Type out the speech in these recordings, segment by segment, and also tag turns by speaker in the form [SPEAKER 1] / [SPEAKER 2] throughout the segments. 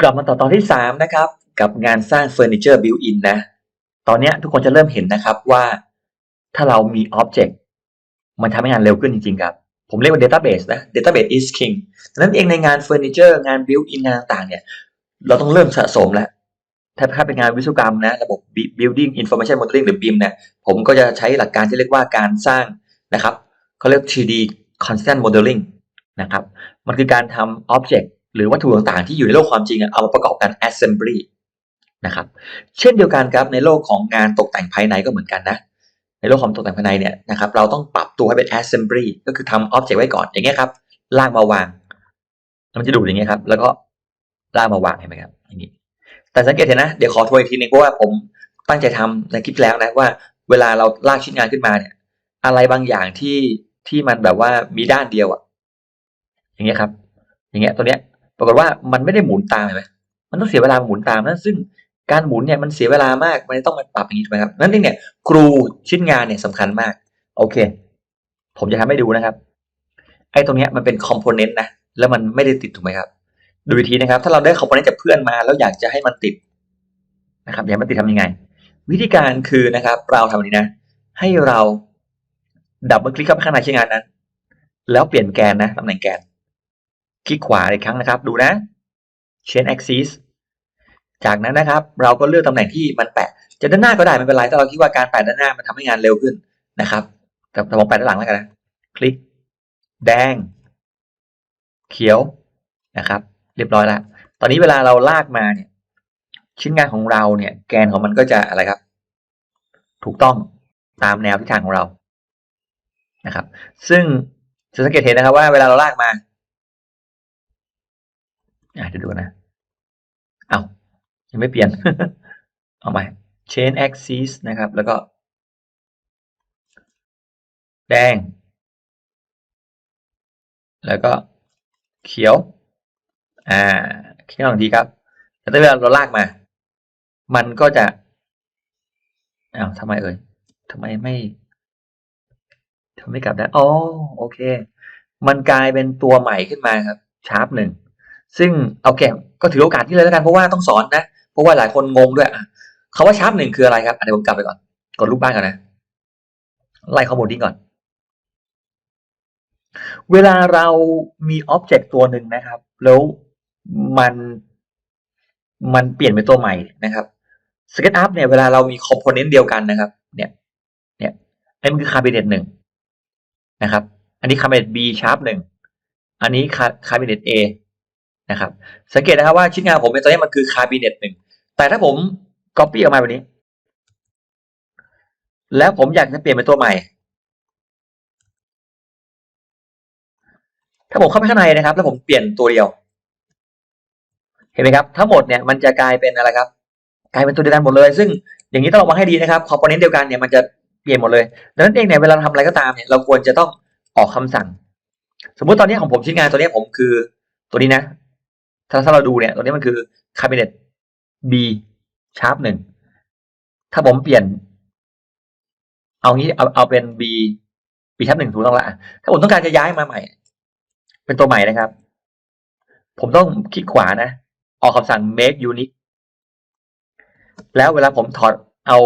[SPEAKER 1] กลับมาต่อตอนที่สามนะครับ กับงานสร้างเฟอร์นิเจอร์บิวอินนะ ตอนนี้ทุกคนจะเริ่มเห็นนะครับว่าถ้าเรามีอ็อบเจกต์มันทำให้งานเร็วขึ้นจริงๆครับ ผมเรียกว่า Database นะ Database is king ดังนั้นเองในงานเฟอร์นิเจอร์งานบิวอินงานต่างๆเนี่ย เราต้องเริ่มสะสมแล้ว ถ้าถ้าเป็นงานวิศวกรรมนะ ระบบ Building Information Modeling หรือ BIM เนี่ยผมก็จะใช้หลักการที่เรียกว่าการสร้างนะครับเขาเรียก 3D Constant Modeling นะครับ มันคือการทำ Object หรือวัตถุต่างๆ ที่อยู่ในโลกความจริงอะเอามาประกอบกัน Assembly นะครับ เช่นเดียวกันครับในโลกของงานตกแต่งภายในก็เหมือนกันนะ ในโลกของตกแต่งภายในเนี่ยนะครับเราต้องปรับตัวให้เป็น Assembly ก็คือทำ Object ไว้ก่อนอย่างเงี้ยครับลากมาวาง มันจะดูอย่างเงี้ยครับ แล้วก็ลากมาวางเห็นไหมครับอย่างนี้แต่สังเกตเห็นนะเดี๋ยวขอทวนอีกทีนึงเพราะว่าผมตั้งใจทำในคลิปแล้วนะว่าเวลาเราลากชิ้นงานขึ้นมาเนี่ย อะไรบางอย่างที่ที่มันแบบว่ามีด้านเดียวอะ อย่างเงี้ยครับ อย่างเงี้ยตัวเนี้ย ปรากฏว่ามันไม่ได้หมุนตามเห็นไหมมันต้องเสียเวลาหมุนตามนั้นซึ่งการหมุนเนี่ยมันเสียเวลามาก มันต้องมาปรับอย่างนี้ถูกไหมครับ นั่นเองเนี่ยครูชิ้นงานเนี่ยสำคัญมาก โอเค ผมจะทำให้ดูนะครับ ไอ้ตรงเนี้ยมันเป็นคอมโพเนนต์นะ แล้วมันไม่ได้ติดถูกไหมครับ ดูอีกทีนะครับ ถ้าเราได้คอมโพเนนต์จากเพื่อนมา แล้วอยากจะให้มันติดนะครับ อยากให้มันติดทำยังไง วิธีการคือนะครับ เราทำแบบนี้นะ ให้เราดับเบิลคลิกเข้าไปข้างในชิ้นงานนั้น แล้วเปลี่ยนแกนนะตำแหน่งแกน คลิกขวาอีกครั้งนะครับ ดูนะ change axis จากนั้นนะครับ เราก็เลือกตำแหน่งที่มันแปะ จะด้านหน้าก็ได้ไม่เป็นไรแต่เราคิดว่าการแปะด้านหน้ามันทำให้งานเร็วขึ้นนะครับ แต่ผมแปะด้านหลังแล้วกันนะ คลิก แดง เขียวนะครับ เรียบร้อยแล้วตอนนี้เวลาเราลากมาเนี่ย ชิ้นงานของเราเนี่ย แกนของมันก็จะอะไรครับ ถูกต้องตามแนวทิศทางของเรานะครับ ซึ่งจะสังเกตเห็นนะครับว่าเวลาเราลากมา เดี๋ยวดูนะ เอายังไม่เปลี่ยน เอาใหม่ chain axis นะครับ แล้วก็ แดง แล้วก็เขียว อ่าเขียวหนึ่งทีครับแล้วเวลาเราลากมา มันก็จะอ้าวทำไมเอ่ยทำไมไม่ทำไม่กลับได้อ๋อโอเค มันกลายเป็นตัวใหม่ขึ้นมาครับ ชาร์ปหนึ่ง ซึ่งเอาแก่ก็ถือโอกาสที่เลยแล้วกันเพราะว่าต้องสอนนะ เพราะว่าหลายคนงงด้วยคาว่าชาร์ปหนึ่งคืออะไรครับอันนี้ผมกลับไปก่อนกดรูปบ้านก่อนนะไล่ข้อมูลทิ้ก่อน เวลาเรามีอ็อบเจกต์ตัวหนึ่งนะครับ แล้วมันมันเปลี่ยนเป็นตัวใหม่นะครับ SketchUp เนี่ยเวลาเรามีคอมโพเนนต์เดียวกันนะครับ เนี่ยเนี่ยอันนี้คือคาบิเนตหนึ่งนะครับ อันนี้คาบิเนต B ชาร์ปหนึ่งอันนี้คาบิเนต A นะครับ สังเกตนะครับว่าชิ้นงานผมเป็นตัวนี้มันคือคาบิเนตหนึ่งแต่ถ้าผม Copy ออกมาแบบนี้ แล้วผมอยากจะเปลี่ยนเป็นตัวใหม่ ถ้าผมเข้าไปข้างในนะครับ แล้วผมเปลี่ยนตัวเดียว เห็นไหมครับ ทั้งหมดเนี่ยมันจะกลายเป็นอะไรครับ กลายเป็นตัวเดียวกันหมดเลย ซึ่งอย่างนี้ต้องระวังให้ดีนะครับคอมโพเนนต์เดียวกันเนี่ยมันจะเปลี่ยนหมดเลยดังนั้นเองเนี่ยเวลาเราทำอะไรก็ตามเนี่ยเราควรจะต้องออกคำสั่ง สมมุติตอนนี้ของผมชิ้นงานตัวนี้ผมคือตัวนี้นะ ถ้าถ้าเราดูเนี่ยตัวนี้มันคือ cabinet B sharp หนึ่งถ้าผมเปลี่ยน เอางี้เอาเอาเป็น B B sharp หนึ่งถูกต้องละถ้าผมต้องการจะย้ายมาใหม่ เป็นตัวใหม่นะครับ ผมต้องคลิกขวานะ ออกคำสั่ง make unique แล้วเวลาผมถอดเอา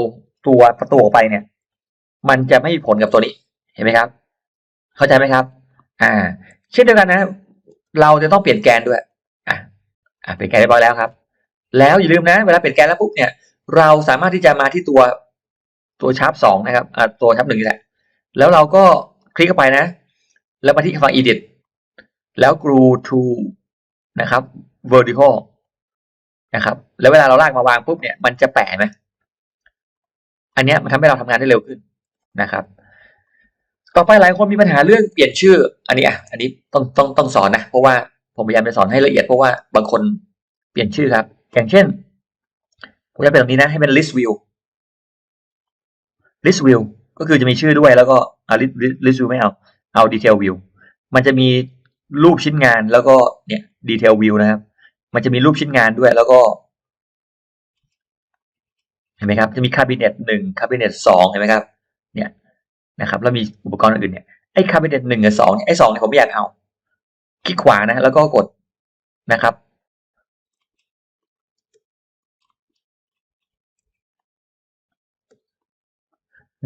[SPEAKER 1] ตัวประตูออกไปเนี่ย มันจะไม่มีผลกับตัวนี้ เห็นไหมครับ เข้าใจไหมครับ อ่า เช่นเดียวกันนะ เราจะต้องเปลี่ยนแกนด้วย อะเปลี่ยนแกนเรียบร้อยแล้วครับ แล้วอย่าลืมนะ เวลาเปลี่ยนแกนแล้วปุ๊บเนี่ย เราสามารถที่จะมาที่ตัวตัวชาร์ปสองนะครับอ่าตัวชาร์ปหนึ่งนี่แหละ แล้วเราก็คลิกเข้าไปนะ แล้วมาที่ฝั่ง edit แล้ว glue to นะครับ vertical นะครับ แล้วเวลาเราลากมาวางปุ๊บเนี่ย มันจะแปะไหมอันนี้มันทำให้เราทำงานได้เร็วขึ้นนะครับ ต่อไปหลายคนมีปัญหาเรื่องเปลี่ยนชื่อ อันนี้อะ อันนี้ต้องต้องต้องสอนนะ เพราะว่า ผมพยายามจะสอนให้ละเอียดเพราะว่าบางคนเปลี่ยนชื่อครับ อย่างเช่น ผมจะเป็นแบบนี้นะ ให้เป็น list view list view ก็คือจะมีชื่อด้วยแล้วก็เอา list list view ไม่เอา เอา detail view มันจะมีรูปชิ้นงานแล้วก็เนี่ย detail view นะครับ มันจะมีรูปชิ้นงานด้วยแล้วก็ เห็นไหมครับ จะมีคาบิเนตหนึ่งคาบิเนตสองเห็นไหมครับ เนี่ยนะครับ แล้วมีอุปกรณ์อื่นเนี่ย ไอ้คาบิเนตหนึ่งกับสองไอ้สองเนี่ยผมไม่อยากเอา คลิกขวานะ แล้วก็กดนะครับ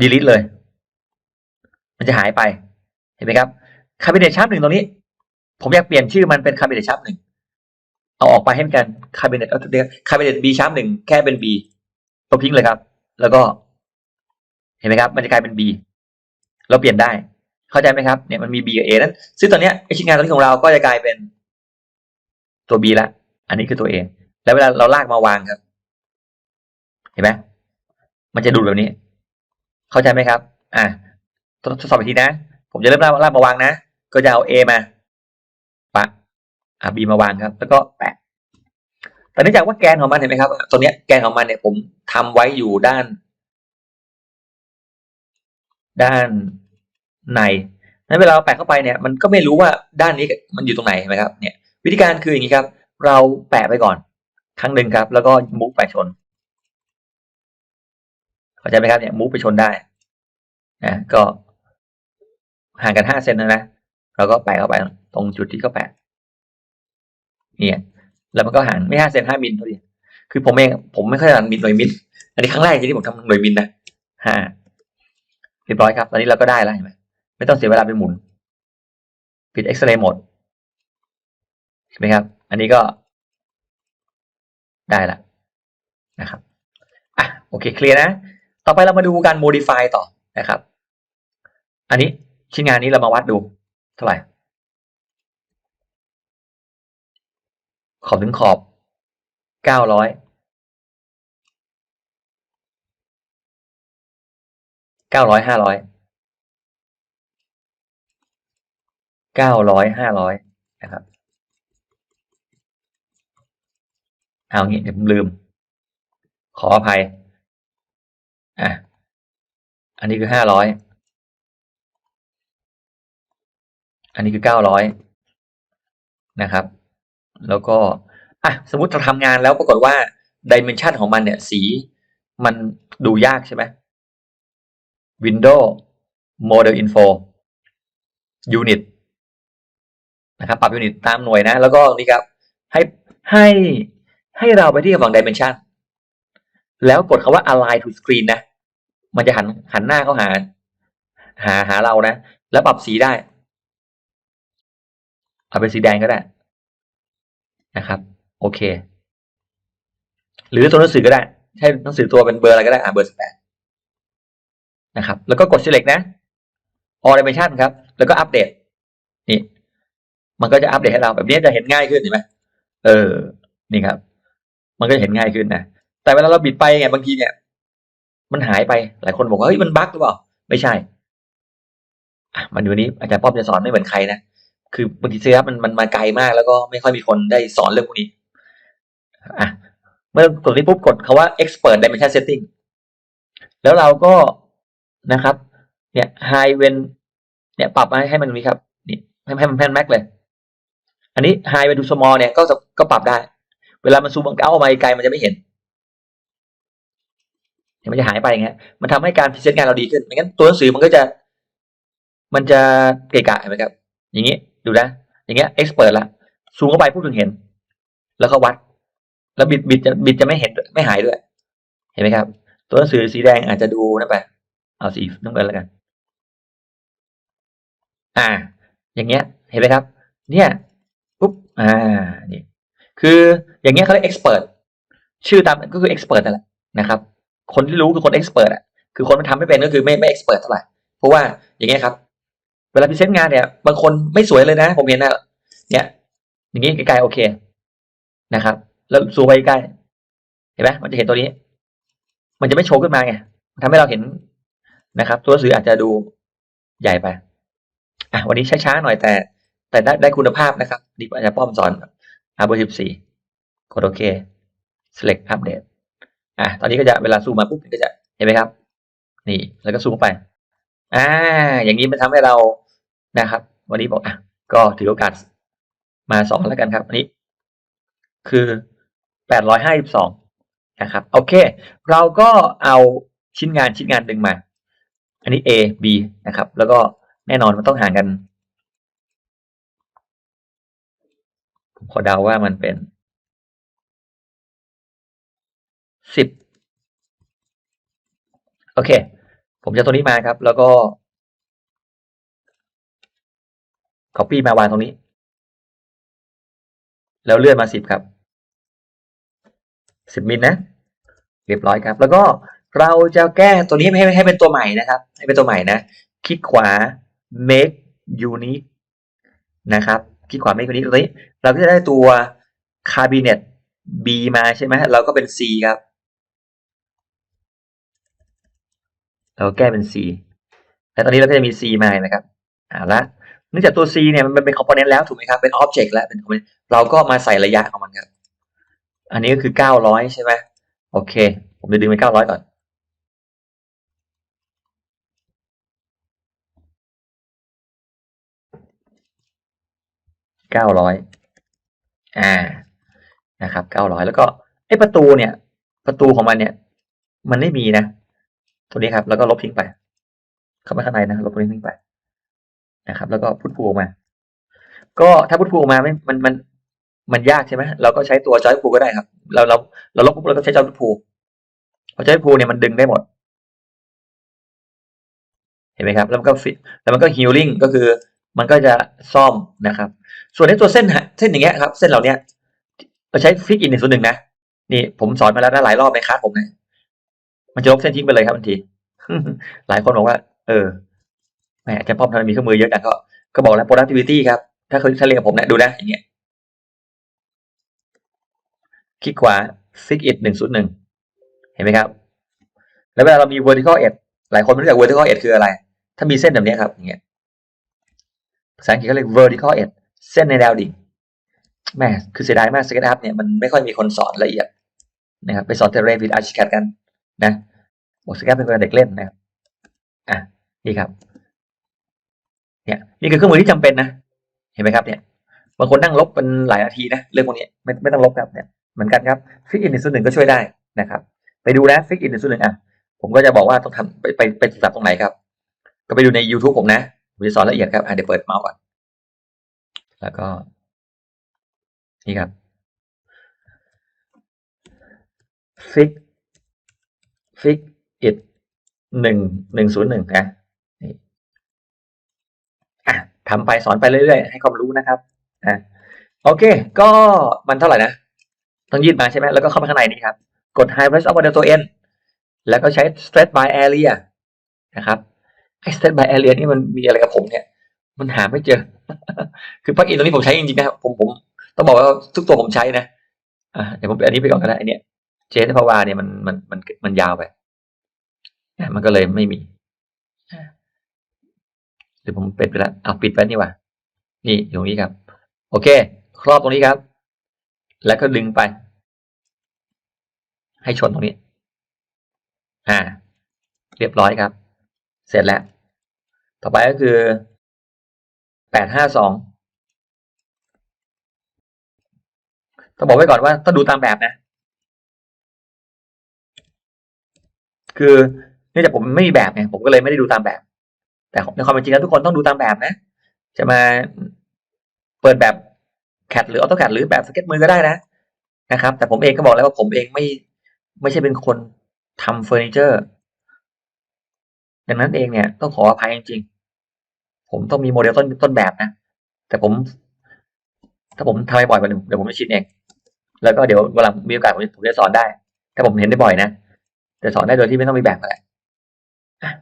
[SPEAKER 1] delete เลย มันจะหายไป เห็นไหมครับ cabinet sharp หนึ่งตรงนี้ ผมอยากเปลี่ยนชื่อมันเป็น cabinet sharp หนึ่งเอาออกไปให้กัน cabinet เอาทุกรียก cabinet b sharp หนึ่งแค่เป็น b ตัวพิงเลยครับ แล้วก็ เห็นไหมครับ มันจะกลายเป็น b เราเปลี่ยนได้ เข้าใจไหมครับเนี่ยมันมี B กับ A นั้นซึ่งตอนนี้ไอชิ้นงานตัวนี้ของเราก็จะกลายเป็นตัว B ละ อันนี้คือตัว A แล้วเวลาเราลากมาวางครับ เห็นไหมมันจะดูดแบบนี้ เข้าใจไหมครับ อะทดสอบอีกทีนะ ผมจะเริ่มลากลากมาวางนะ ก็จะเอา A มาปะอะ B มาวางครับ แล้วก็แปะแต่เนื่องจากว่าแกนของมันเห็นไหมครับตัวเนี้ยแกนของมันเนี่ยผมทำไว้อยู่ด้าน ด้าน ในนั้นเวลาเราแปะเข้าไปเนี่ยมันก็ไม่รู้ว่าด้านนี้มันอยู่ตรงไหนเห็นไหมครับเนี่ยวิธีการคืออย่างนี้ครับ เราแปะไปก่อน ครั้งหนึ่งครับ แล้วก็มุกไปชนเข้าใจไหมครับเนี่ยมุกไปชนได้นะก็ห่างกันห้าเซนนะนะเราก็แปะเข้าไปตรงจุดที่เขาแปะเนี่ยแล้วมันก็ห่างไม่ห้าเซนห้ามิลพอดีคือผมเองผมไม่ค่อยถนัดมิลหน่วยมิลอันนี้ครั้งแรกที่ผมทำหน่วยมิลนะห้าเรียบร้อยครับ ตอนนี้เราก็ได้แล้วเห็นไหม ไม่ต้องเสียเวลาไปหมุน ปิดเอ็กซเรย์หมดใช่ไหมครับ อันนี้ก็ได้ละนะครับอะโอเคเคลียร์นะ ต่อไปเรามาดูการ modify ต่อนะครับ อันนี้ชิ้นงานนี้เรามาวัดดูเท่าไหร่ ขอบถึงขอบเก้าร้อยเก้าร้อยห้าร้อย เก้าร้อยห้าร้อยนะครับ เอางี้เดี๋ยวผมลืม ขออภัย อะ อันนี้คือห้าร้อยอันนี้คือเก้าร้อยนะครับ แล้วก็ อะ สมมติเราทำงานแล้วปรากฏว่าดิเมนชันของมันเนี่ย สีมันดูยากใช่ไหม Windows Model Info Unit นะครับปรับยูนิตตามหน่วยนะ แล้วก็นี่ครับให้ให้ให้เราไปที่ฝั่ง Dimension แล้วกดคาว่า Align to Screen นะ มันจะหันหันหน้าเข้าหา หาหาเรานะ แล้วปรับสีได้ เอาเป็นสีแดงก็ได้นะครับ โอเค หรือตัวหนังสือก็ได้ให้หนังสือตัวเป็นเบอร์อะไรก็ได้ อ่าเบอร์สิบแปดนะครับ แล้วก็กด select นะ all dimension ครับ แล้วก็อัปเดตนี่ มันก็จะอัปเดตให้เราแบบนี้จะเห็นง่ายขึ้นเห็นไหมเออ นี่ครับ มันก็จะเห็นง่ายขึ้นนะ แต่เวลาเราบิดไปไงบางทีเนี่ย มันหายไป หลายคนบอกว่าเฮ้ยมันบั๊กหรือเปล่า ไม่ใช่อะมันดูนี้อาจารย์ป้อมจะสอนไม่เหมือนใครนะ คือบางทีเซฟมันมันมาไกลมากแล้วก็ไม่ค่อยมีคนได้สอนเรื่องพวกนี้ อะ เมื่อกดนี้ปุ๊บกดคาว่า expert dimension setting แล้วเราก็นะครับ เนี่ย high when เนี่ยปรับให้ให้มันนี้ครับ นี่ให้ให้มันแพนแม็กเลย อันนี้ high when to small เนี่ยก็ก็ปรับได้ เวลามันซูมเอาออกมาไกลมันจะไม่เห็นมันจะหายไปอย่างเงี้ย มันทำให้การพิเศษงานเราดีขึ้นไม่งั้นตัวหนังสือมันก็จะ มันจะเกะกะเห็นไหมครับ อย่างนี้ดูนะ อย่างเงี้ย expert ละซูมเข้าไปพูดถึงเห็น แล้วก็วัด แล้วบิดบิดจะบิดจะไม่เห็นไม่หายด้วย เห็นไหมครับ ตัวหนังสือสีแดงอาจจะดูนะไปเอาสีน้ำเงินแล้วกัน อ่า อย่างเงี้ย เห็นไหมครับ เนี่ย อ่านี่คืออย่างเงี้ยเขาเรียก expert ชื่อตามก็คือ expert นั่นแหละนะครับ คนที่รู้คือคน expert อะคือคนมันทำไม่เป็นก็คือไม่ไม่ expert เท่าไหร่เพราะว่าอย่างเงี้ยครับ เวลาพรีเซนต์งานเนี่ยบางคนไม่สวยเลยนะ ผมเห็นนะเนี่ยอย่างงี้ไกลๆโอเคนะครับ แล้วซูมไปใกล้เห็นไหมมันจะเห็นตัวนี้ มันจะไม่โชว์ขึ้นมาไงทำให้เราเห็นนะครับ ตัวหนังสืออาจจะดูใหญ่ไปอะวันนี้ช้าๆหน่อยแต่ แต่ได้ได้คุณภาพนะครับดีอาจารย์ป้อมสอนอาเบอร์สิบสี่กดโอเค select update อะตอนนี้ก็จะเวลาซูมมาปุ๊บก็จะเห็นไหมครับ นี่แล้วก็ซูมเข้าไปอ่าอย่างนี้มันทำให้เรานะครับ วันนี้บอกอะก็ถือโอกาสมาสอนแล้วกันครับอันนี้ คือแปดร้อยห้าสิบสองนะครับโอเค เราก็เอาชิ้นงานชิ้นงานหนึ่งมา อันนี้ A B นะครับ แล้วก็แน่นอนมันต้องห่างกัน ขอเดาว่ามันเป็นสิบโอเค ผมจะตัวนี้มาครับ แล้วก็ copy มาวางตรงนี้ แล้วเลื่อนมาสิบครับสิบมิลนะ เรียบร้อยครับ แล้วก็เราจะแก้ตัวนี้ให้ให้เป็นตัวใหม่นะครับ ให้เป็นตัวใหม่นะ คลิกขวา make unique นะครับ คลิกขวา make unique ตรงนี้เราก็จะได้ตัว cabinet B มาใช่ไหมเราก็เป็น C ครับเราแก้เป็น C แล้วตอนนี้เราก็จะมี C มานะครับอ่าละเนื่องจากตัว C เนี่ยมันเป็น component แล้วถูกไหมครับเป็น object แล้วเป็นเราก็มาใส่ระยะของมันครับอันนี้ก็คือ 900 ใช่ไหมโอเค ผมจะดึงไป900 ก่อน 900อ่านะครับ900แล้วก็ไอ้ประตูเนี่ย ประตูของมันเนี่ย มันไม่มีนะ ตัวนี้ครับ แล้วก็ลบทิ้งไป เข้าไปข้างในนะลบตัวนี้ทิ้งไปนะครับ แล้วก็พุทพูออกมา ก็ถ้าพุทพูออกมาไม่มันมันมันยากใช่ไหมเราก็ใช้ตัวจอยพูก็ได้ครับ เราเราเราลบปุ๊บเราก็ใช้จอยพูพอจอยพูเนี่ยมันดึงได้หมดเห็นไหมครับ แล้วมันก็ฟิตแล้วมันก็ฮีลิ่งก็คือ มันก็จะซ่อมนะครับ ส่วนในตัวเส้นเส้นอย่างเงี้ยครับ เส้นเหล่าเนี้ยเราใช้ฟิกอินหนึ่งส่วนหนึ่งนะนี่ผมสอนมาแล้วนะหลายรอบในคลาสผมนะมันจะลบเส้นทิ้งไปเลยครับทันที หลายคนบอกว่า เออแหมอาจารย์ป้อมทำไมมีเครื่องมือเยอะจังก็ก็บอกแล้ว productivity ครับ ถ้าเคยถ้าเรียนกับผมนะดูนะอย่างเงี้ยคลิกขวา fix it หนึ่งศูนย์หนึ่งเห็นไหมครับ แล้วเวลาเรามี vertical edge หลายคนไม่รู้จัก vertical edge คืออะไร ถ้ามีเส้นแบบนี้ครับอย่างเงี้ย ภาษาอังกฤษเขาเรียก vertical edge เส้นในแนวดิ่งแหม่คือเสียดายมาก SketchUp เนี่ยมันไม่ค่อยมีคนสอนละเอียดนะครับไปสอนเทเรฟิตอาร์ชิแคดกันนะบอก SketchUp เป็นคนเด็กเล่นนะครับอะนี่ครับเนี่ยนี่คือเครื่องมือที่จำเป็นนะ เห็นไหมครับเนี่ยบางคนนั่งลบเป็นหลายนาทีนะเรื่องพวกนี้ไม่ไม่ต้องลบครับเนี่ยเหมือนกันครับฟิกอินหนึ่งส่วนหนึ่งก็ช่วยได้นะครับ ไปดูนะฟิกอินหนึ่งส่วนหนึ่งอะผมก็จะบอกว่าต้องทำไปไปไปศึกษาตรงไหนครับ ก็ไปดูใน YouTube ผมนะ ผมจะสอนละเอียดครับเดี๋ยวเปิดเมาส์ก่อน แล้วก็ นี่ครับ fix fix it หนึ่งหนึ่งศูนย์หนึ่งนะนี่อะทำไปสอนไปเรื่อยๆ ให้ความรู้นะครับอะโอเค ก็มันเท่าไหร่นะ ต้องยืดมาใช่ไหมแล้วก็เข้าไปข้างในนี่ครับ กด high press up order ตัว n แล้วก็ใช้ stretch by area นะครับ ไอ้ stretch by area นี่มันมีอะไรกับผมเนี่ย มันหาไม่เจอ คือพักอินตรงนี้ผมใช้จริงๆนะครับผมผมต้องบอกว่าทุกตัวผมใช้นะอ่าเดี๋ยวผมอันนี้ไปก่อนก็ได้อันเนี้ยเจนพาวาเนี่ยมันมันมันมันยาวไปอะมันก็เลยไม่มีอะหรือผมปิดไปแล้วเอาปิดไปนี่ว่า นี่อยู่ตรงนี้ครับ โอเค ครอบตรงนี้ครับ แล้วก็ดึงไป ให้ชนตรงนี้ อ่า เรียบร้อยครับ เสร็จแล้ว ต่อไปก็คือแปดห้าสองต้องบอกไว้ก่อนว่าต้องดูตามแบบนะ คือเนื่องจากผมไม่มีแบบไงผมก็เลยไม่ได้ดูตามแบบ แต่ในความเป็นจริงแล้วทุกคนต้องดูตามแบบนะ จะมาเปิดแบบแคดหรือออโต้แคดหรือแบบสเก็ตมือก็ได้นะนะครับ แต่ผมเองก็บอกแล้วว่าผมเองไม่ไม่ใช่เป็นคนทำเฟอร์นิเจอร์ ดังนั้นเองเนี่ยต้องขออภัยจริงๆ ผมต้องมีโมเดลต้นต้นแบบนะ แต่ผม ถ้าผมทำให้บ่อยกว่าหนึ่งเดี๋ยวผมจะชินเอง แล้วก็เดี๋ยวเวลามีโอกาสผมผมจะสอนได้ ถ้าผมเห็นได้บ่อยนะจะสอนได้โดยที่ไม่ต้องมีแบบก็ได้อะ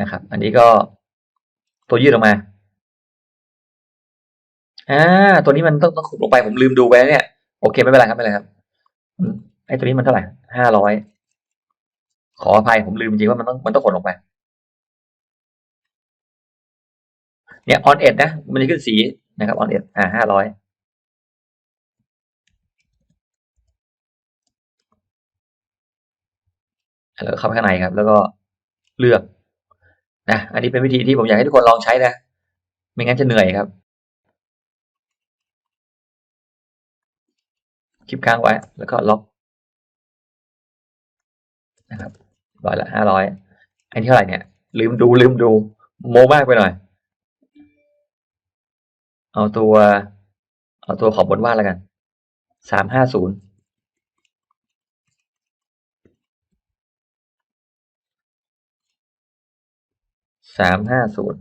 [SPEAKER 1] นะครับ อันนี้ก็ตัวยืดออกมาอ่าตัวนี้มันต้องต้องขุดลงไปผมลืมดูไว้เนี่ย โอเคไม่เป็นไรครับไม่เป็นไรครับไอ้ตัวนี้มันเท่าไหร่ห้าร้อย ขออภัยผมลืมจริงว่ามันต้องมันต้องขดลงไป เนี่ยออนเอ็ดนะ มันจะขึ้นสีนะครับออนเอ็ดอ่าห้าร้อยแล้วเข้าไปข้างในครับ แล้วก็เลือกนะอันนี้เป็นวิธีที่ผมอยากให้ทุกคนลองใช้นะ ไม่งั้นจะเหนื่อยครับ คลิปค้างไว้ แล้วก็ล็อกนะครับ ร้อยละห้าร้อยอันนี้เท่าไหร่เนี่ย ลืมดูลืมดู โมมากไปหน่อย เอาตัว เอาตัวขอบบนว่าแล้วกันสามห้าศูนย์สามห้าศูนย์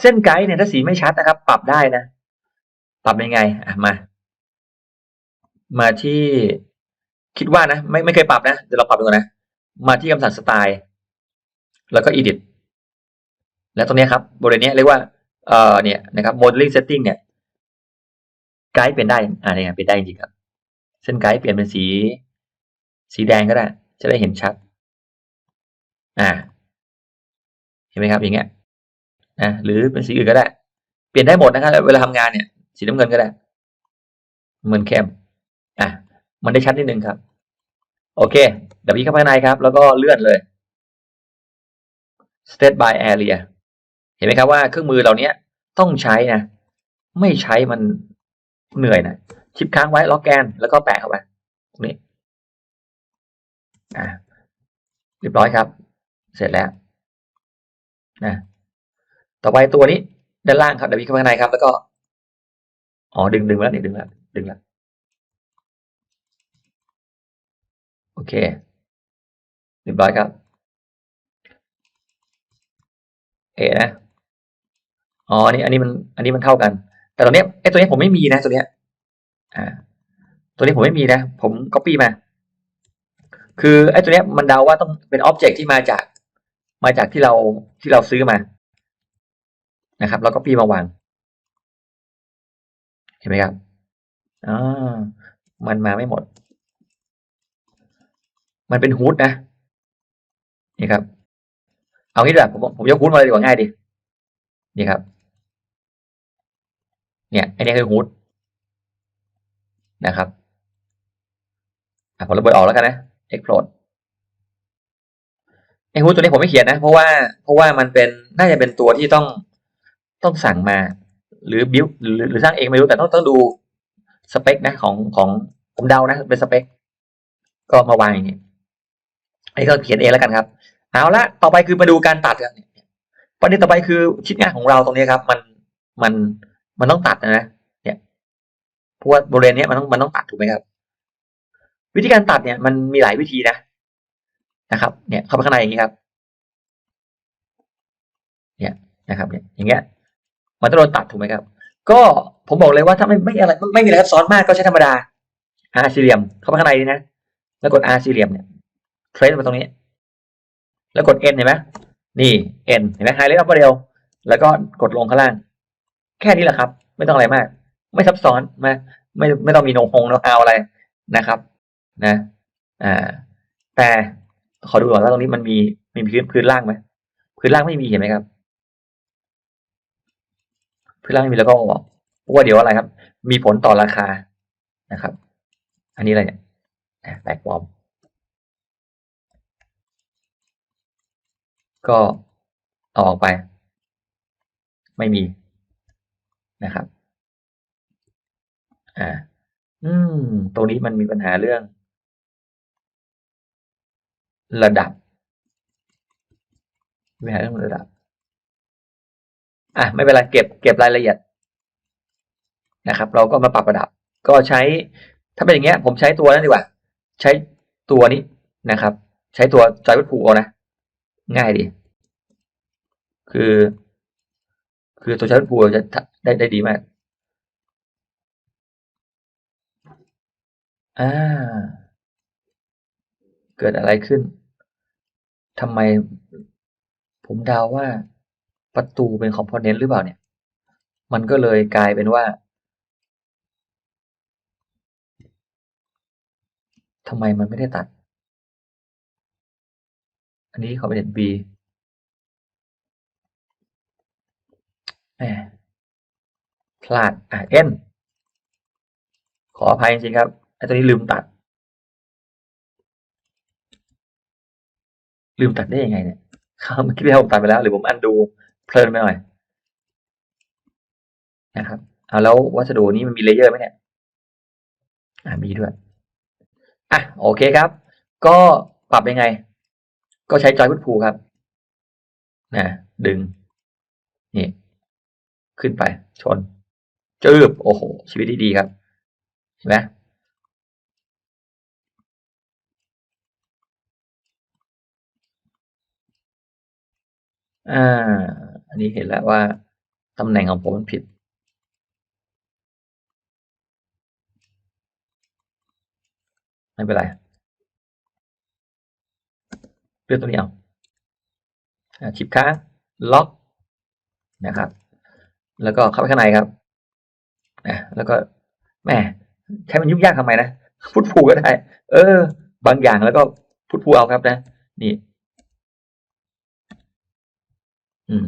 [SPEAKER 1] เส้นไกด์เนี่ยถ้าสีไม่ชัดนะครับ ปรับได้นะ ปรับยังไงอะมา มาที่คิดว่านะ ไม่ไม่เคยปรับนะ เดี๋ยวเราปรับดูก่อนนะ มาที่คำสั่งสไตล์แล้วก็ edit แล้วตรงนี้ครับบริเวณนี้เรียกว่าเอ่อเนี่ยนะครับ modeling setting เนี่ยไกด์เปลี่ยนได้อ่าเนี่ยเปลี่ยนได้จริงครับ เส้นไกด์เปลี่ยนเป็นสี สีแดงก็ได้ จะได้เห็นชัด อ่า เห็นไหมครับอย่างเงี้ยนะหรือเป็นสีอื่นก็ได้ เปลี่ยนได้หมดนะครับ เวลาทำงานเนี่ย สีน้ำเงินก็ได้เหมือนเข้มอะมันได้ชัดนิดนึงครับ โอเคเดี๋ยวพี่เข้าไปข้างในครับ แล้วก็เลื่อนเลย state by area เห็นไหมครับว่าเครื่องมือเหล่านี้ต้องใช้นะ ไม่ใช้มันเหนื่อยนะ ชิปค้างไว้ล็อกแกน แล้วก็แปะเข้าไปตรงนี้อะเรียบร้อยครับ เสร็จแล้วนะต่อไปตัวนี้ด้านล่างครับเดี๋ยวพี่เข้าไปข้างในครับ แล้วก็ อ๋อดึงดึงแล้วนี่ดึงแล้วดึงแล้ว โอเคเรียบร้อยครับเอนะอ๋อนี่อันนี้มันอันนี้มันเท่ากัน แต่ตัวเนี้ยไอ้ตัวเนี้ยผมไม่มีนะตัวเนี้ยอ่าตัวนี้ผมไม่มีนะ ผมก๊อปปี้มา คือไอ้ตัวเนี้ยมันเดาว่าต้องเป็นอ็อบเจกต์ที่มาจาก มาจากที่เราที่เราซื้อมา นะครับแล้วก็ปีมาวาง เห็นไหมครับอ่ามันมาไม่หมด มันเป็นฮูดนะนี่ครับ เอางี้ดีกว่าผมผมยกฮูดมาเลยดีกว่าง่ายดีนี่ครับ เนี่ยไอนี้คือฮูดนะครับอะผมระเบิดออกแล้วกันนะ explode ไอฮูดตัวนี้ผมไม่เขียนนะ เพราะว่าเพราะว่ามันเป็นน่าจะเป็นตัวที่ต้องต้องสั่งมา หรือบิวหรือหรือสร้างเองไม่รู้แต่ต้องต้องดูสเปคนะของของผมเดานะเป็นสเปค ก็มาวางอย่างนี้ ไอ้ก็เขียนเองแล้วกันครับ เอาละต่อไปคือมาดูการตัดกันประเด็นต่อไปคือชิ้นงานของเราตรงนี้ครับ มันมันมันต้องตัดนะเนี่ยเพราะว่าบริเวณนี้มันต้องมันต้องตัดถูกไหมครับ วิธีการตัดเนี่ยมันมีหลายวิธีนะนะครับ เนี่ยเข้าไปข้างในอย่างนี้ครับ เนี่ยนะครับเนี่ยอย่างเงี้ยมันจะโดนตัดถูกไหมครับ ก็ผมบอกเลยว่าถ้าไม่ไม่อะไรไม่มีอะไรซับซ้อนมากก็ใช้ธรรมดาอาร์ซีเรียมเข้าไปข้างในนี่นะแล้วกดอาร์ซีเรียมเนี่ย เทรสมาตรงนี้ แล้วกด N เห็นไหมนี่ N เห็นไหมไฮไลท์อัพเร็วแล้วก็กดลงข้างล่าง แค่นี้แหละครับ ไม่ต้องอะไรมาก ไม่ซับซ้อนมาไม่ไม่ต้องมีโนฮงโนฮาอะไรนะครับ นะอ่าแต่ขอดูก่อนว่าตรงนี้มันมีมีพื้นพื้นล่างไหมพื้นล่างไม่มีเห็นไหมครับ พื้นล่างไม่มีแล้วก็บอกว่าเดี๋ยวอะไรครับ มีผลต่อราคานะครับ อันนี้อะไรเนี่ยแตกปลอม ก็เอาออกไป ไม่มีนะครับ อ่า อืม ตรงนี้มันมีปัญหาเรื่อง ระดับมีปัญหาเรื่องระดับ อะไม่เป็นไรเก็บเก็บรายละเอียดนะครับ เราก็มาปรับระดับ ก็ใช้ ถ้าเป็นอย่างเงี้ย ผมใช้ตัวนั้นดีกว่า ใช้ตัวนี้นะครับ ใช้ตัวจอยวัตถุเอานะ ง่ายดี คือ คือตัวใช้วัตถุจะได้ได้ดีมากอ่า เกิดอะไรขึ้นทำไม ผมเดาว่าประตูเป็นคอมโพเนนต์หรือเปล่าเนี่ย มันก็เลยกลายเป็นว่าทำไมมันไม่ได้ตัด อันนี้คอมโพเนนต์ B แหม พลาดอะ N ขออภัยจริงครับไอ้ตัวนี้ลืมตัด ลืมตัดได้ยังไงเนี่ยครับเมื่อกี้ที่ผมตัดไปแล้ว หรือผมอันดูเพลินไปหน่อยนะครับเอาแล้ววัสดุนี้มันมีเลเยอร์ไหมเนี่ยอ่ามีด้วยอะโอเคครับ ก็ปรับยังไง ก็ใช้จอยพุทพูครับนะดึงนี่ ขึ้นไป ชนจืบโอ้โห ชีวิตที่ดีครับเห็นไหมอ่า อันนี้เห็นแล้วว่าตำแหน่งของผมมันผิด ไม่เป็นไรเลือกตัวนี้เอาอ่าชิปค้างล็อกนะครับ แล้วก็เข้าไปข้างในครับอะแล้วก็แหม่ใช้มันยุ่งยากทำไมนะพุทพูก็ได้ เออ บางอย่างแล้วก็พุทพูเอาครับนะ นี่ อืม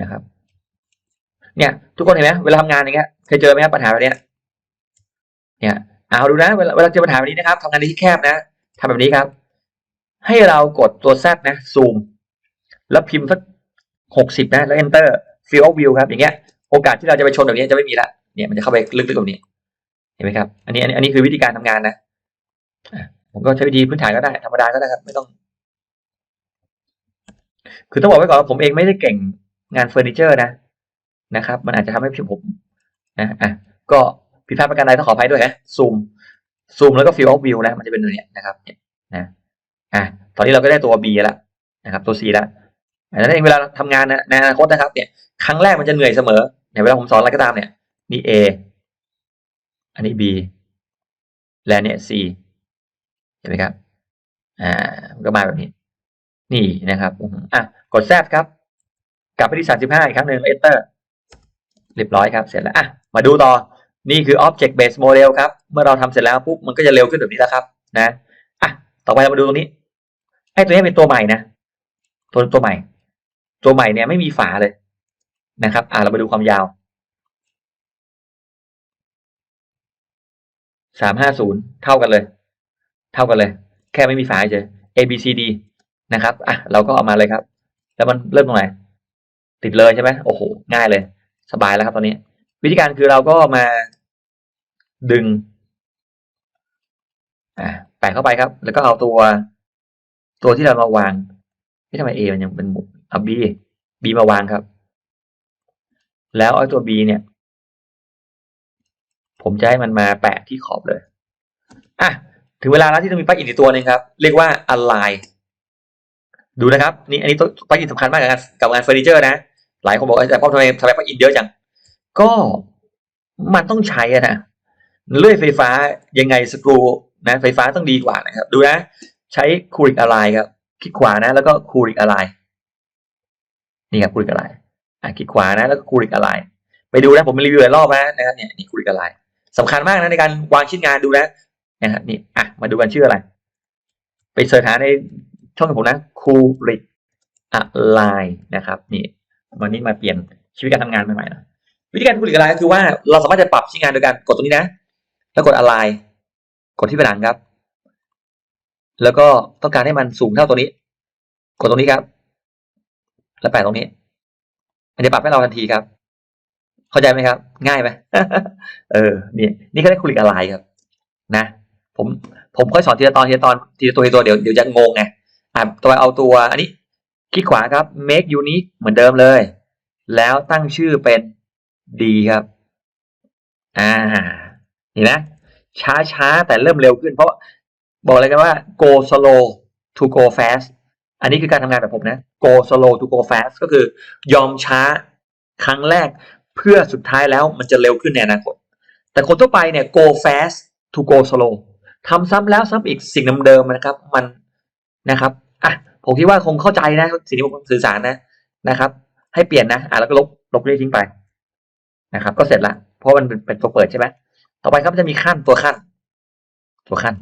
[SPEAKER 1] นะครับ เนี่ย ทุกคนเห็นไหมเวลาทำงานอย่างเงี้ยเคยเจอไหมครับปัญหาแบบเนี้ย เนี่ยเอาดูนะเวลาเวลาเจอปัญหาแบบนี้นะครับทำงานในที่แคบนะทำแบบนี้ครับ ให้เรากดตัว Z นะซูม แล้วพิมพ์สัก หกสิบนะ แล้ว enter field of view ครับ อย่างเงี้ย โอกาสที่เราจะไปชนแบบนี้จะไม่มีละ เนี่ยมันจะเข้าไปลึกๆแบบนี้ เห็นไหมครับ อันนี้อันนี้อันนี้คือวิธีการทำงานนะ ผมก็ใช้วิธีพื้นฐานก็ได้ ธรรมดาก็ได้ครับ ไม่ต้อง คือต้องบอกไว้ก่อนว่าผมเองไม่ได้เก่งงานเฟอร์นิเจอร์นะ นะครับ มันอาจจะทำให้ผมนะอะก็ผิดพลาดประการใดต้องขออภัยด้วยนะ ซูม ซูมแล้วก็ field of view นะ มันจะเป็นตัวเนี้ยนะครับเนี่ยนะ อะ ตอนนี้เราก็ได้ตัว B แล้วนะครับ ตัว C แล้ว ดังนั้นเองเวลาทำงานในอนาคตนะครับ เนี่ย ครั้งแรกมันจะเหนื่อยเสมอเนี่ยเวลาผมสอนอะไรก็ตามเนี่ย นี่ A อันนี้ B และเนี่ย C เห็นไหมครับ อ่ามันก็มาแบบนี้ นี่นะครับอะกด Z ครับ กลับไปที่35อีกครั้งหนึ่ง Enter เรียบร้อยครับ เสร็จแล้วอะมาดูต่อนี่คือ Object Based Model ครับ เมื่อเราทำเสร็จแล้วปุ๊บมันก็จะเร็วขึ้นแบบนี้แล้วครับนะอะต่อไปเรามาดูตรงนี้ให้ตัวนี้เป็นตัวใหม่นะตัวตัวใหม่ ตัวใหม่เนี่ยไม่มีฝาเลยนะครับ อะเรามาดูความยาวสามห้าศูนย์เท่ากันเลย เท่ากันเลย แค่ไม่มีฝาเฉย A B C D นะครับอะเราก็เอามาเลยครับ แล้วมันเริ่มตรงไหนติดเลยใช่ไหมโอ้โหง่ายเลย สบายแล้วครับตอนนี้ วิธีการคือเราก็มาดึงอ่าแปะเข้าไปครับ แล้วก็เอาตัว ตัวที่เรามาวางไม่ทำไม A มันยังเป็นหมุด เอา B B มาวางครับ แล้วเอาตัว B เนี่ย ผมจะให้มันมาแปะที่ขอบเลยอะถึงเวลาแล้วที่ต้องมีปลั๊กอินอีกตัวหนึ่งครับ เรียกว่า align ดูนะครับนี่อันนี้ตัวปลั๊กอินสำคัญมากกับงานกับงานเฟอร์นิเจอร์นะ หลายคนบอกแต่พ่อทำไมทำไมปลั๊กอินเยอะจังก็มันต้องใช้อะนะเลื่อยไฟฟ้ายังไงสกรูนะไฟฟ้าต้องดีกว่านะครับ ดูนะ ใช้คูริกอะไลครับคลิกขวานะ แล้วก็คูริกอะไล นี่ครับคูริกอะไลอะคลิกขวานะแล้วก็คูริกอะไลไปดูนะผมรีวิวหลายรอบนะนะครับเนี่ยนี่คูริกอะไลสำคัญมากนะในการวางชิ้นงานดูนะนะครับนี่อะมาดูกันชื่ออะไร ไปเสิร์ชหาในช่องของผมนะคูริกอะไลนะครับนี่วันนี้มาเปลี่ยนชีวิตการทำงานใหม่ๆนะวิธีการคูริกอะไลก็คือว่าเราสามารถจะปรับชิ้นงานโดยการกดตรงนี้นะ แล้วกด align กดที่ผนังครับ แล้วก็ต้องการให้มันสูงเท่าตัวนี้ กดตรงนี้ครับ แล้วแปะตรงนี้ มันจะปรับให้เราทันทีครับ เข้าใจไหมครับ ง่ายไหมเออ นี่ นี่ก็ได้คุริกอะไรครับ นะ ผมผมค่อยสอนทีละตอนทีละตอนทีละตัวทีละตัวเดี๋ยวเดี๋ยวจะงงไงอะตัวเอาตัว อันนี้คลิกขวาครับ make unique เหมือนเดิมเลย แล้วตั้งชื่อเป็น D ครับ อ่าเห็นไหมช้าช้าๆแต่เริ่มเร็วขึ้นเพราะบอกเลยกันว่า go slow to go fast อันนี้คือการทำงานแบบผมนะ go slow to go fast ก็คือยอมช้าครั้งแรกเพื่อสุดท้ายแล้วมันจะเร็วขึ้นในอนาคต แต่คนทั่วไปเนี่ย go fast to go slow ทำซ้ำแล้วซ้ำอีกสิ่งเดิมๆนะครับ มันนะครับอะผมคิดว่าคงเข้าใจนะสิ่งที่ผมสื่อสารนะนะครับ ให้เปลี่ยนนะอะแล้วก็ลบลบเรื่องทิ้งไปนะครับ ก็เสร็จละเพราะมันเป็นตัวเปิดใช่ไหมต่อไปครับจะมีขั้นตัวขั้น ตัวขั้น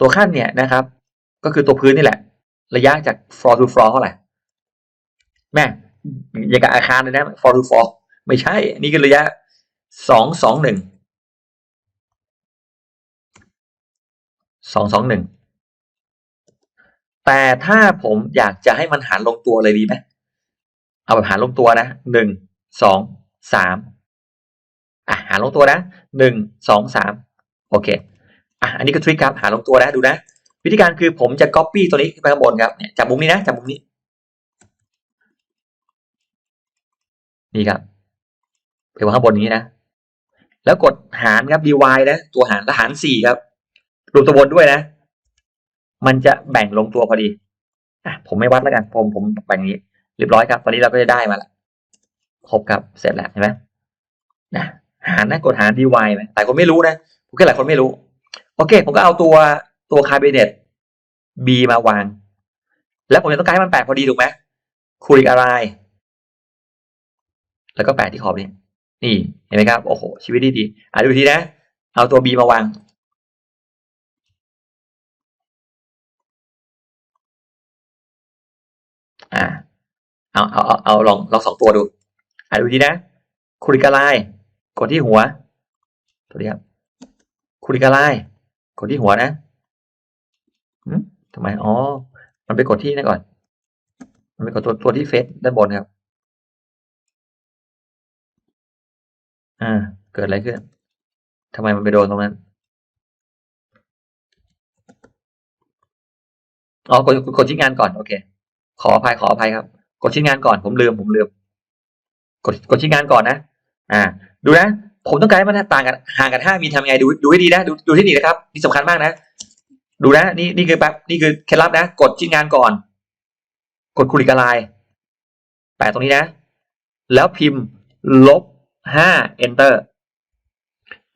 [SPEAKER 1] ตัวขั้นเนี่ยนะครับ ก็คือตัวพื้นนี่แหละ ระยะจาก floor to floor เท่าไหร่แม่อย่างกับอาคารเลยนะ floor to floor ไม่ใช่ นี่คือระยะสองสองหนึ่งสองสองหนึ่งแต่ถ้าผมอยากจะให้มันหารลงตัวเลยดีไหมเอาแบบหารลงตัวนะหนึ่งสองสามอะหารลงตัวนะหนึ่งสองสามโอเคอะอันนี้ก็ทริคครับหาลงตัวนะดูนะ วิธีการคือผมจะ copy ตัวนี้ขึ้นไปข้างบนครับเนี่ยจากมุมนี้นะจากมุมนี้ นี่ครับไปวางข้างบนนี้นะ แล้วกดหารครับ dy นะ ตัวหารแล้วหารสี่ครับ รวมตัวบนด้วยนะ มันจะแบ่งลงตัวพอดีอะผมไม่วัดแล้วกันผมผมแบ่งนี้เรียบร้อยครับ ตอนนี้เราก็จะได้มาแล้วครบครับเสร็จแล้วเห็นไหมนะหารนะกดหาร dy ไหมแต่คนไม่รู้นะผมแค่หลายคนไม่รู้ โอเค ผมก็เอาตัว ตัวคาร์บเนต b มาวาง แล้วผมจะต้องการให้มันแปะพอดีถูกไหมคูริกอะไร แล้วก็แปะที่ขอบนี้นี่เห็นไหมครับ โอ้โห ชีวิตดีดีอะดูทีนะ เอาตัว b มาวาง อ่าเอาเอาเอาเอาลองลองสองตัวดู อะดูทีนะคูริกาไลกดที่หัวตัวนี้ครับคูริกาไลกดที่หัวนะ ทำไม อ๋อ มันไปกดที่นั่นก่อน มันไปกดตัวตัวที่เฟซด้านบนครับ อ่า เกิดอะไรขึ้นทำไมมันไปโดนตรงนั้น อ๋อกดกดชิ้นงานก่อน โอเค ขออภัย ขออภัยครับ กดชิ้นงานก่อน ผมลืม ผมลืม กด กดชิ้นงานก่อนนะ อ่า ดูนะ ผมต้องการให้มันต่างกัน ห่างกันห้ามิลทำยังไง ดู ดูให้ดีนะ ดู ดูที่นี่นะครับ นี่สำคัญมากนะ ดูนะ นี่นี่คือแป๊บนี่คือเคล็ดลับนะ กดชิ้นงานก่อน กดคูริกาไลน์แปะตรงนี้นะ แล้วพิมพ์ลบห้า enter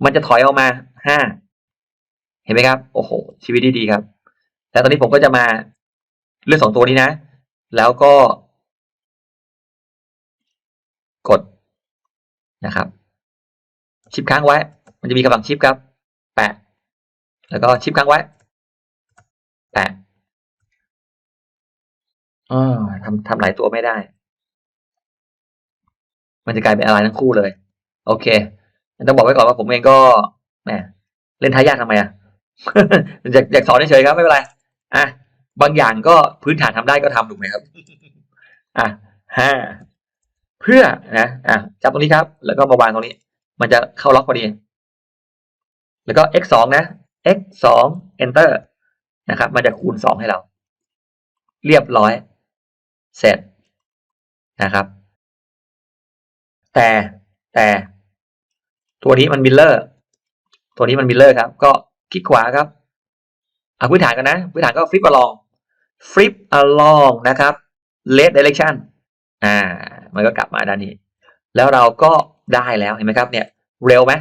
[SPEAKER 1] มันจะถอยออกมาห้าเห็นไหมครับ โอ้โห ชีวิตดีๆครับ แล้วตอนนี้ผมก็จะมาเลือกสองตัวนี้นะ แล้วก็ กดนะครับ ชิปค้างไว้ มันจะมีกำลังชิปครับ แปะ แล้วก็ชิปค้างไว้ แปะ อ่าทำทำหลายตัวไม่ได้ มันจะกลายเป็นอะไรทั้งคู่เลย โอเคต้องบอกไว้ก่อนว่าผมเองก็แหมเล่นทายาททำไมอะอยากอยากสอนเฉยครับไม่เป็นไรอะบางอย่างก็พื้นฐานทำได้ก็ทำถูกไหมครับอะห้าเพื่อนะอะจับตรงนี้ครับ แล้วก็มาวางตรงนี้ มันจะเข้าล็อกพอดี แล้วก็ x สองนะ x สอง enter นะครับ มันจะคูณสองให้เรา เรียบร้อย เสร็จนะครับ แต่แต่ตัวนี้มันมิลเลอร์ตัวนี้มันมิลเลอร์ครับ ก็คลิกขวาครับเอาพื้นฐานกันนะพื้นฐานก็ฟลิป along ฟลิป along นะครับ left direction อ่า มันก็กลับมาด้านนี้ แล้วเราก็ได้แล้วเห็นไหมครับ เนี่ย เร็วไหม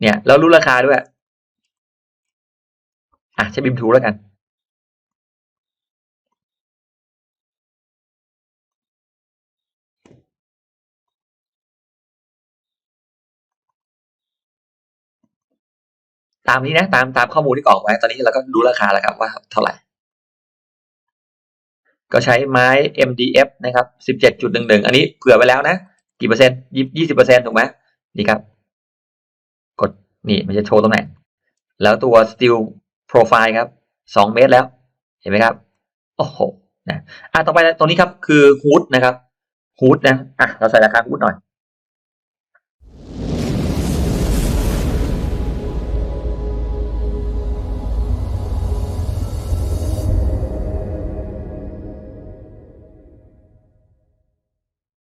[SPEAKER 1] เนี่ย แล้วรู้ราคาด้วย อะใช้บิมทูแล้วกัน ตามนี้นะ ตามตามข้อมูลที่กรอกไว้ ตอนนี้เราก็รู้ราคาแล้วครับว่าเท่าไหร่ ก็ใช้ไม้ MDF นะครับ17.11 อันนี้เผื่อไว้แล้วนะ กี่เปอร์เซ็นต์ยี่สิบเปอร์เซ็นต์ถูกไหมนี่ครับ กดนี่มันจะโชว์ตรงไหน แล้วตัว Steel Profile ครับ2เมตรแล้ว เห็นไหมครับ โอ้โหนะอะต่อไปตรงนี้ครับคือฮูดนะครับฮูดนะอะเราใส่ราคาฮูดหน่อย